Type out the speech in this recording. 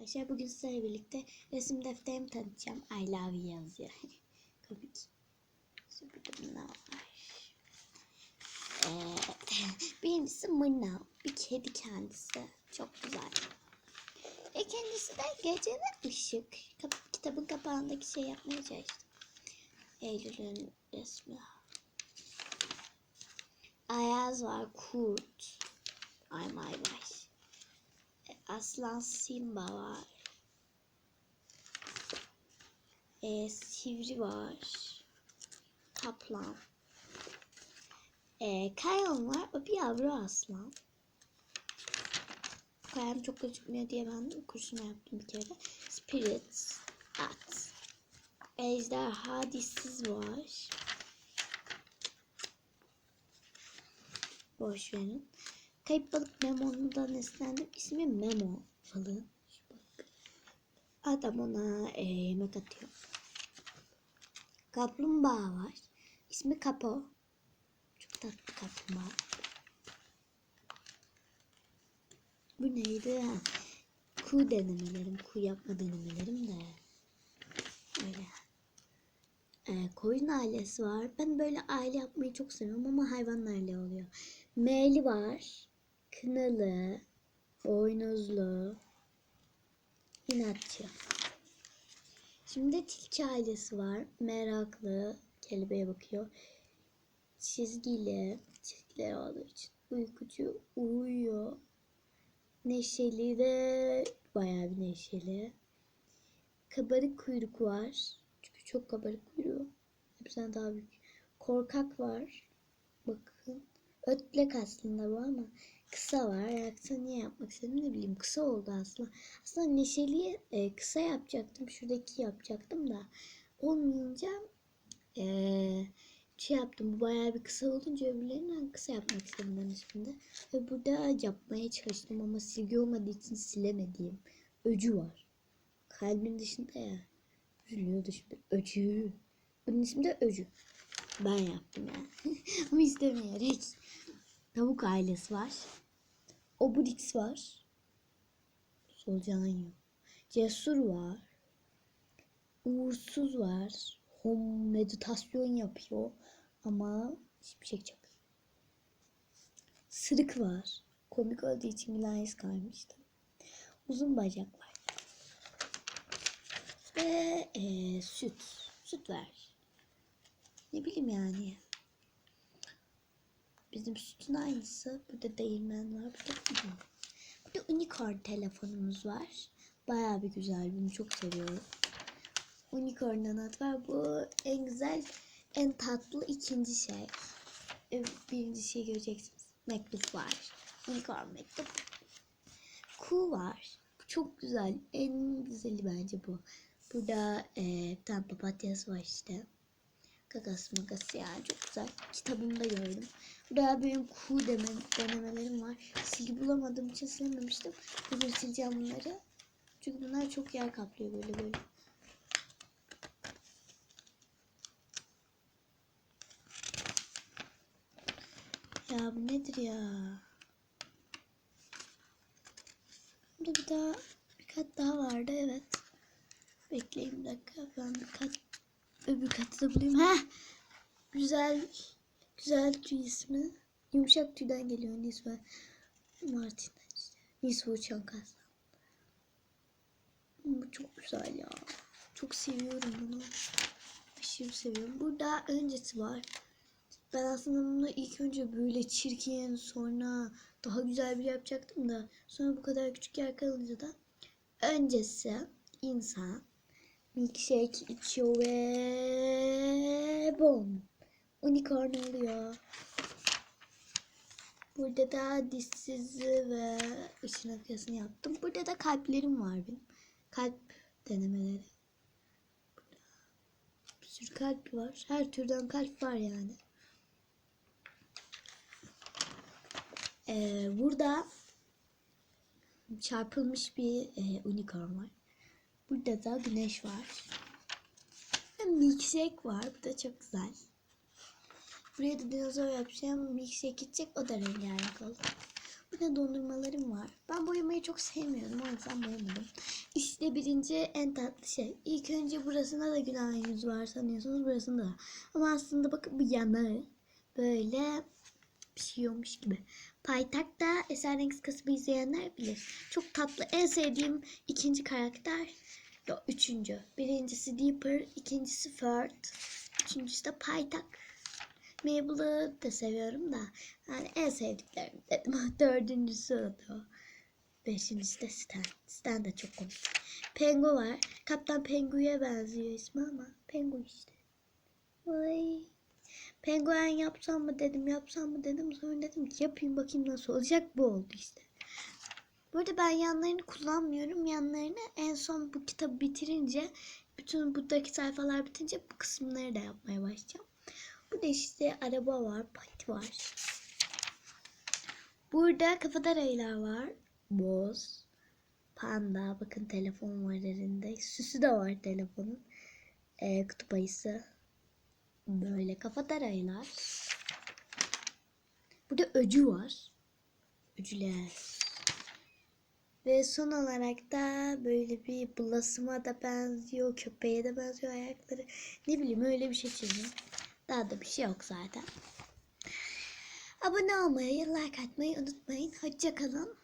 Arkadaşlar bugün sizlerle birlikte resim defterimi tanıtacağım. I love you yazıyor. Komik. Şimdi burada var. Birincisi Mırnav. Bir kedi kendisi. Çok güzel. E kendisi de gecenin ışık. Kitabın kapağındaki şey yapmaya çalıştım. Eylül'ün resmi. Ayaz var. Kurt. Ay may vay. Aslan Simba var. E, sivri var. Kaplan. E, Kayan var. O bir yavru aslan. Kayan çok gözükmüyor diye ben kursuna yaptım bir kere. Spirit. At. Ejderha dişsiz var. Boş verin. Kayıp balık Memo'dan eslendim. İsmi Memo balığı. Adam ona e, yemek atıyor. Kaplumbağa var. İsmi Kapo. Çok tatlı kaplumbağa. Bu neydi? Ha. Ku denemelerim. Ku yapma denemelerim de. Öyle. Ee, koyun ailesi var. Ben böyle aile yapmayı çok seviyorum ama hayvanlarla oluyor. Meyli var. Kınalı. Boynuzlu. İnatçı. Şimdi tilki ailesi var. Meraklı. Kelebeğe bakıyor. Çizgili. Çizgileri olduğu için. Uykucu uyuyor. Neşeli de bayağı bir neşeli. Kabarık kuyruk var. Çünkü çok kabarık kuyruğu. Hepsinden daha büyük. Korkak var. Bakın. Ötlek aslında bu ama kısa var. Ya kısa niye yapmak istedim ne bileyim. Kısa oldu aslında. Aslında neşeliyi e, kısa yapacaktım. Şuradaki yapacaktım da. Olmayınca e, şey yaptım. Bu bayağı bir kısa olunca öbürlerinden kısa yapmak istedim ben üstünde. Ve burada yapmaya çalıştım ama silgi olmadığı için silemediğim öcü var. Kalbin dışında ya. Üzülüyor dışında. Öcü. Bunun ismi de öcü. Ben yaptım yani. Ama istemeyerek. Tavuk ailesi var. Obelix var. Solucan yok. Cesur var. Uğursuz var. Hom meditasyon yapıyor. Ama şey çakıyor. Sırık var. Komik olduğu için Gülayes kalmıştı. Uzun bacak var. Ve eee, süt. Süt ver. Ne bileyim yani. Bizim sütün aynısı. Burada değirmen var. Burada, burada unicorn telefonumuz var. Bayağı bir güzel. Bunu çok seviyorum. Unicorn'dan at var. Bu en güzel, en tatlı ikinci şey. Ee, Birinci şey göreceksiniz. Mektup var. Unicorn mektup. Ku var. Bu çok güzel. En güzeli bence bu. Burada e, bir tane papatyası var işte. Gagası magası yani çok güzel. Kitabımda gördüm. Burada benim ku deme, denemelerim var. Silgi bulamadığım için silememiştim. Bugün sileceğim bunları. Çünkü bunlar çok yer kaplıyor böyle böyle. Ya bu nedir ya? Burada bir kat daha vardı evet. Bekleyin bir dakika ben bir kat öbür katı da bulayım. Ha! Güzel güzel tüy ismi. Yumuşak tüyden geliyor Nisva Martin'den işte. Nisva uçan kaz. Bu çok güzel ya. Çok seviyorum bunu. Aşırı seviyorum. Burada öncesi var. Ben aslında bunu ilk önce böyle çirkin sonra daha güzel bir yapacaktım da sonra bu kadar küçük yer kalınca da öncesi insan milkshake içiyor ve bom unicorn oluyor. Burada da dişsiz ve ışın akıyasını yaptım. Burada da kalplerim var benim. Kalp denemeleri. Burada bir sürü kalp var. Her türden kalp var yani. Ee, burada çarpılmış bir e, unicorn var. Burada da güneş var. Milkshake var. Bu da çok güzel. Buraya da dinozor yapacağım. Milkshake içecek. O da rengarenk oldu. Burada dondurmalarım var. Ben boyamayı çok sevmiyorum. O yüzden boyamadım. Ve birinci en tatlı şey. İlk önce burasında da gülen yüz var sanıyorsunuz. Burasında da. Ama aslında bakın bu yanağı böyle bir şey olmuş gibi. Paytak'ta Esrarengiz Kasabı izleyenler bilir. Çok tatlı. En sevdiğim ikinci karakter. Yo, üçüncü. Birincisi Deeper, ikincisi Ferd, üçüncüsü de Paytak. Mabel'ı da seviyorum da. Yani en sevdiklerim dedim. Dördüncüsü o da o. Beşincisi de Stan. Stan da çok komik. Pengu var. Kaptan Pengu'ya benziyor ismi ama Pengu işte. Vay. Penguen yapsam mı dedim yapsam mı dedim sonra dedim ki yapayım bakayım nasıl olacak bu oldu işte. Burada ben yanlarını kullanmıyorum. Yanlarını en son bu kitabı bitirince bütün buradaki sayfalar bitince bu kısımları da yapmaya başlayacağım. Burada işte araba var, pati var. Burada kafada raylar var. Boz, panda, bakın telefon var elinde. Süsü de var telefonun. Ee, kutup ayısı. Böyle kafada raylar. Burada öcü var. Öcüler. Ve son olarak da böyle bir bulasıma da benziyor, köpeğe de benziyor ayakları. Ne bileyim öyle bir şey çizdim. Daha da bir şey yok zaten. Abone olmayı, like atmayı unutmayın. Hoşça kalın.